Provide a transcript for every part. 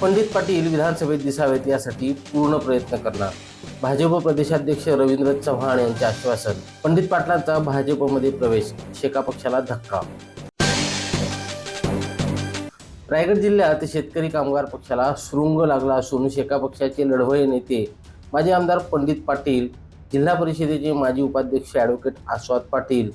पंडित पाटील विधानसभेत दिसावेत यासाठी पूर्ण प्रयत्न करणार. भाजप प्रदेशाध्यक्ष रवींद्र चव्हाण यांचे आश्वासन. पंडित पाटलांचा भाजपमध्ये प्रवेश शेका पक्षाला धक्का. रायगड जिल्ह्यात शेतकरी कामगार पक्षाला शृंग लागला असून शेका पक्षाचे लढवय नेते माजी आमदार पंडित पाटील जिल्हा परिषदेचे माजी उपाध्यक्ष ॲडव्होकेट आस्वाद पाटील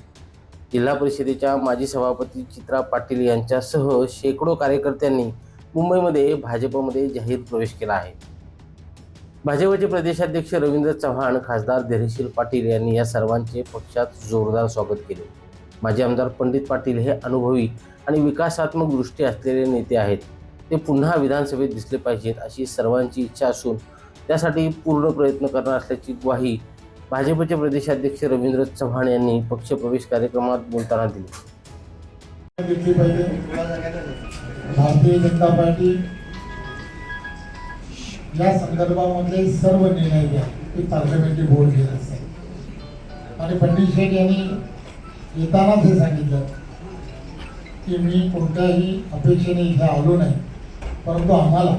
जिल्हा परिषदेच्या माजी सभापती चित्रा पाटील यांच्यासह शेकडो कार्यकर्त्यांनी मुंबईमध्ये भाजपमध्ये जाहीर प्रवेश केला आहे. भाजपचे प्रदेशाध्यक्ष रवींद्र चव्हाण खासदार धैर्यशील पाटील यांनी या सर्वांचे पक्षात जोरदार स्वागत केले. माजी आमदार पंडित पाटील हे अनुभवी आणि विकासात्मक दृष्टी असलेले नेते आहेत. ते पुन्हा विधानसभेत दिसले पाहिजेत अशी सर्वांची इच्छा असून त्यासाठी पूर्ण प्रयत्न करणार असल्याची ग्वाही भाजपचे प्रदेशाध्यक्ष रवींद्र चव्हाण यांनी पक्षप्रवेश कार्यक्रमात बोलताना दिली. पाहिजे. भारतीय जनता पार्टी या संदर्भामधले सर्व निर्णय घ्या. ते पार्लमेंटरी बोर्ड घेत असेल. आणि पंडित शेठ यांनी येतानाच हे सांगितलं की मी कोणत्याही अपेक्षेने इथे आलो नाही परंतु आम्हाला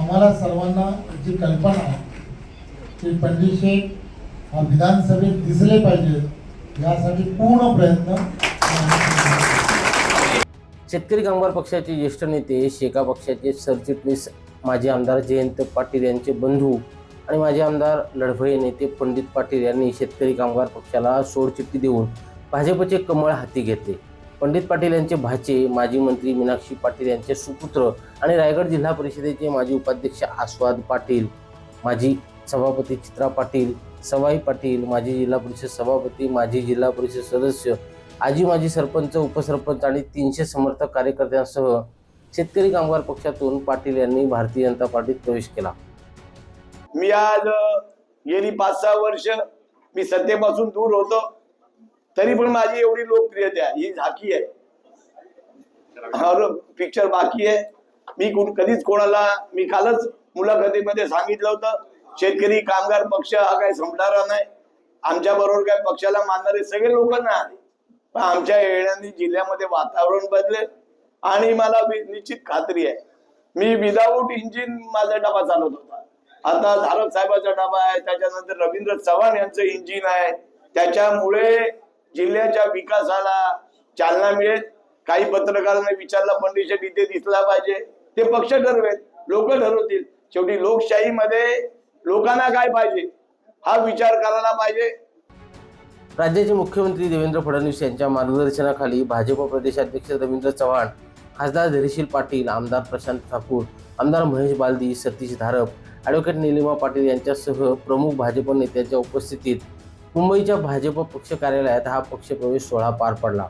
आम्हाला सर्वांना जी कल्पना आहे की पंडित शेठ हा विधानसभेत दिसले पाहिजेत यासाठी पूर्ण प्रयत्न शेतकरी कामगार पक्षाचे ज्येष्ठ नेते शेका पक्षाचे सरचिटणीस माजी आमदार जयंत पाटील यांचे बंधू आणि माजी आमदार लढवय नेते पंडित पाटील यांनी शेतकरी कामगार पक्षाला सोडचिठ्ठी देऊन भाजपचे कमळ हाती घेतले. पंडित पाटील यांचे भाचे माजी मंत्री मीनाक्षी पाटील यांचे सुपुत्र आणि रायगड जिल्हा परिषदेचे माजी उपाध्यक्ष आस्वाद पाटील माजी सभापती चित्रा पाटील सवाई पाटील माजी जिल्हा परिषद सभापती माजी जिल्हा परिषद सदस्य आजी माजी सरपंच उपसरपंच आणि तीनशे समर्थक कार्यकर्त्यांसह शेतकरी कामगार पक्षातून पाटील यांनी भारतीय जनता पार्टीत प्रवेश केला. मी आज गेली पाच सहा वर्ष मी सत्तेपासून दूर होतो. तरी पण माझी एवढी लोकप्रियता आहे ही झाकी आहे. पिक्चर बाकी आहे. मी कोण- कधीच कोणाला मी कालच मुलाखतीमध्ये सांगितलं होतं शेतकरी कामगार पक्ष हा काही संपणारा नाही. आमच्या बरोबर काय पक्षाला मानणारे सगळे लोक नाही. आले पण आमच्या येण्याने जिल्ह्यामध्ये वातावरण बदलेल आणि मला निश्चित खात्री आहे. मी विदाऊट इंजिन माझा डबा चालवत होता. आता धारक साहेबाचा डबा आहे त्याच्यानंतर रवींद्र चव्हाण यांचं इंजिन आहे. त्याच्यामुळे जिल्ह्याच्या विकासाला चालना मिळेल. काही पत्रकारांनी विचारला पंडित शेट्टी इथे दिसला पाहिजे. ते पक्ष ठरवेल. लोक ठरवतील. शेवटी लोकशाहीमध्ये लोकांना काय पाहिजे? हा विचार करायला पाहिजे. राज्याचे मुख्यमंत्री देवेंद्र फडणवीस यांच्या मार्गदर्शनाखाली भाजप प्रदेशाध्यक्ष रवींद्र चव्हाण खासदार धैर्यशील पाटील आमदार प्रशांत ठाकूर आमदार महेश बालदी सतीश धारप ॲडव्होकेट निलिमा पाटील यांच्यासह प्रमुख भाजप नेत्यांच्या उपस्थितीत मुंबईच्या भाजप पक्ष कार्यालयात हा पक्षप्रवेश सोहळा पार पडला.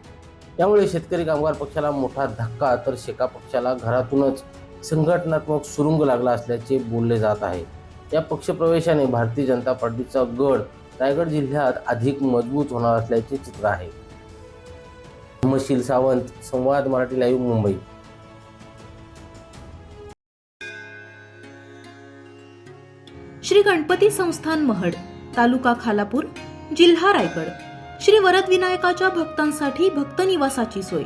यामुळे शेतकरी कामगार पक्षाला मोठा धक्का तर शेका पक्षाला घरातूनच संघटनात्मक सुरुंग लागला असल्याचे बोलले जात आहे. या पक्षप्रवेशाने भारतीय जनता पार्टीचा गड रायगड जिल्ह्यात अधिक मजबूत होणार असल्याचे चित्र आहे. मशील सावंत संवाद मराठी लाईव्ह मुंबई. श्री गणपती संस्थान महड तालुका खालापूर जिल्हा रायगड. श्री वरद विनायकाच्या भक्तांसाठी भक्त निवासाची सोय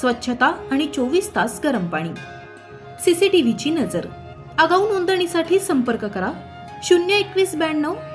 स्वच्छता आणि चोवीस तास गरम पाणी. सीसीटीव्हीची नजर. आगाऊ नोंदणीसाठी संपर्क करा. शून्य एकवीस ब्याण्णव